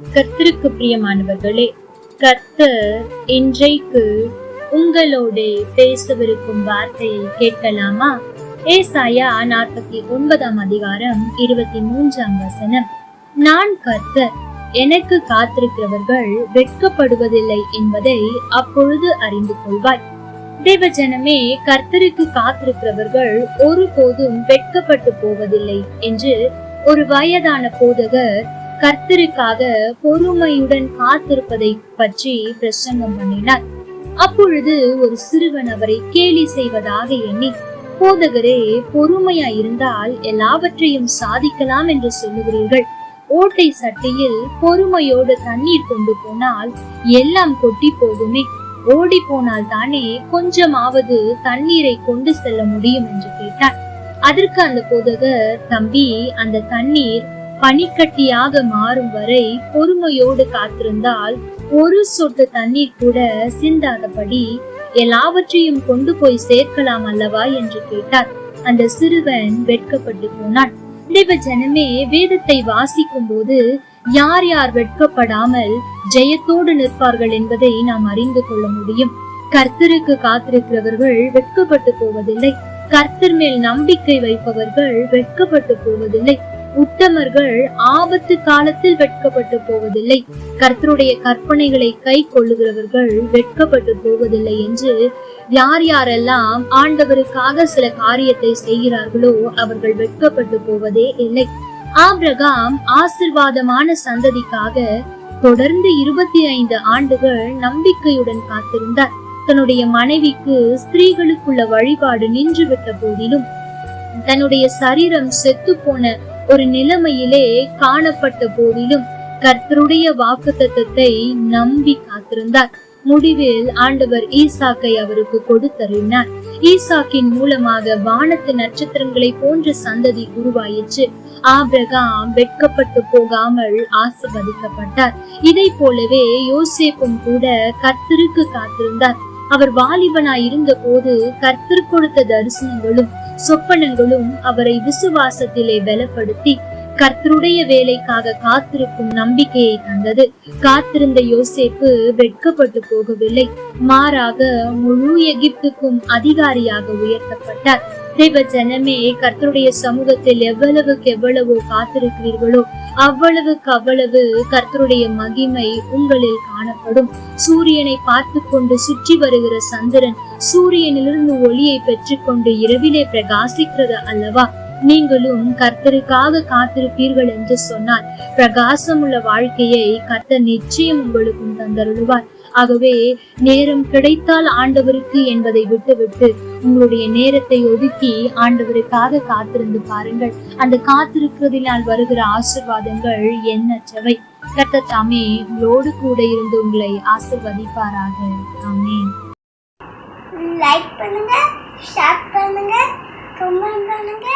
கர்த்தருக்கு பிரியமானவர்களே கர்த்தர் இன்றைக்கு உங்களோட பேசவிருக்கும் வார்த்தையை கேட்கலாமா? ஏசாயா நாற்பத்தி ஒன்பதாம் அதிகாரம் இருபத்தி மூன்றாம் வசனம். நான் கர்த்தர் எனக்கு காத்திருக்கிறவர்கள் வெட்கப்படுவதில்லை என்பதை அப்பொழுது அறிந்து கொள்வாய். தேவஜனமே கர்த்தருக்கு காத்திருக்கிறவர்கள் ஒருபோதும் வெட்கப்பட்டு போவதில்லை என்று ஒரு வயதான போதகர் கர்த்தருக்காக பொறுமையுடன் காத்திருப்பதை பற்றி பிரசங்கம் பண்ணினார். அப்பொழுது ஒரு சிறுவன் அவரை கேலி செய்வதாக எண்ணி போதகரே பொறுமையா இருந்தால் எல்லாவற்றையும் சாதிக்கலாம் என்று சொல்லுகிறீர்கள். ஓட்டை சட்டையில் பொறுமையோடு தண்ணீர் கொண்டு போனால் எல்லாம் கொட்டி போகுமே. ஓடி போனால் தானே கொஞ்சமாவது தண்ணீரை கொண்டு செல்ல முடியும் என்று கேட்டார். அதற்கு அந்த போதகர் தம்பி அந்த தண்ணீர் பனிக்கட்டியாக மாறும் வரை பொறுமையோடு காத்திருந்தால் ஒரு சொட்டு தண்ணீர் கூட சிந்தாதபடி எல்லாவற்றையும் கொண்டு போய் சேர்க்கலாம் அல்லவா என்று கேட்டார். அந்த சிறுவன் வெட்கப்பட்டு போனான். தேவ ஜனமே வேதத்தை வாசிக்கும் போது யார் யார் வெட்கப்படாமல் ஜெயத்தோடு நிற்பார்கள் என்பதை நாம் அறிந்து கொள்ள முடியும். கர்த்தருக்கு காத்திருக்கிறவர்கள் வெட்கப்பட்டு போவதில்லை. கர்த்தர் மேல் நம்பிக்கை வைப்பவர்கள் வெட்கப்பட்டு போவதில்லை. உத்தமர்கள் ஆபத்து காலத்தில் வெட்கப்பட்டு போவதில்லை. கர்த்தருடைய கற்பனைகளை கை கொள்ளுகிறவர்கள் வெட்கப்பட்டு போவதில்லை என்று யார் யாரெல்லாம் ஆண்டவருக்காக சில காரியத்தை செய்கிறார்களோ அவர்கள் வெட்கப்பட்டு போவதே இல்லை. ஆப்ரகாம் ஆசிர்வாதமான சந்ததிக்காக தொடர்ந்து இருபத்தி ஐந்து ஆண்டுகள் நம்பிக்கையுடன் காத்திருந்தார். தன்னுடைய மனைவிக்கு ஸ்திரீகளுக்குள்ள வழிபாடு நின்றுவிட்ட போதிலும் தன்னுடைய சரீரம் செத்து போன ஒரு நிலைமையிலே காணப்பட்ட போதிலும் கர்த்தருடைய வாக்குத்தத்தத்தை நம்பி காத்திருந்தார். முடிவில் ஆண்டவர் ஈசாக்கை அவருக்கு கொடுத்தருளினார். ஈசாக்கின் மூலமாக வானத்து நட்சத்திரங்களை போன்ற சந்ததி உருவாயிற்று. ஆபிரகாம் வெட்கப்பட்டு போகாமல் ஆசிர்வதிக்கப்பட்டார். இதை போலவே யோசேப்பும் கூட கர்த்தருக்கு காத்திருந்தார். அவர் வாலிபனாய் இருந்த போது கர்த்தர் கொடுத்த தரிசனங்களும் சொப்பனங்களும் அவரை விசுவாசத்திலே பலப்படுத்தி கர்த்தருடைய வேலைக்காக காத்திருக்கும் நம்பிக்கையை தந்தது. காத்திருந்த யோசேப்பு வெட்கப்பட்டு போகவில்லை. மாறாக முழு எகிப்துக்கும் அதிகாரியாக உயர்த்தப்பட்டார். தேவ ஜனமே கர்த்தருடைய சமூகத்தில் எவ்வளவுக்கு எவ்வளவு காத்திருக்கிறீர்களோ அவ்வளவுக்கு அவ்வளவு கர்த்தருடைய மகிமை உங்களில் காணப்படும். சூரியனை பார்த்து கொண்டு சுற்றி வருகிற சந்திரன் சூரியனிலிருந்து ஒளியை பெற்றுக்கொண்டு இரவிலே பிரகாசிக்கிறது அல்லவா? நீங்களும் கர்த்தருக்காக காத்திருப்பீர்கள் என்று சொன்னார் பிரகாசமுள்ள வாழ்க்கையை கர்த்தர் நிச்சயம் உங்களுக்கும் தந்தருளுவார். ஆகவே நேரம் கிடைத்தால் ஆண்டவருக்கு என்பதை விட்டுவிட்டு உங்களுடைய நேரத்தை ஒதுக்கி ஆண்டவருக்காக காத்திருந்து பாருங்கள். அந்த காத்திருக்கிறதினால் வருகிற ஆசிர்வாதங்கள் எண்ணற்றவை. கர்த்தர் தாமே உங்களோடு கூட இருந்து உங்களை ஆசிர்வதிப்பாராக. ஆமே லைக் பண்ணுங்க ஷேர் பண்ணுங்க கமெண்ட் பண்ணுங்க.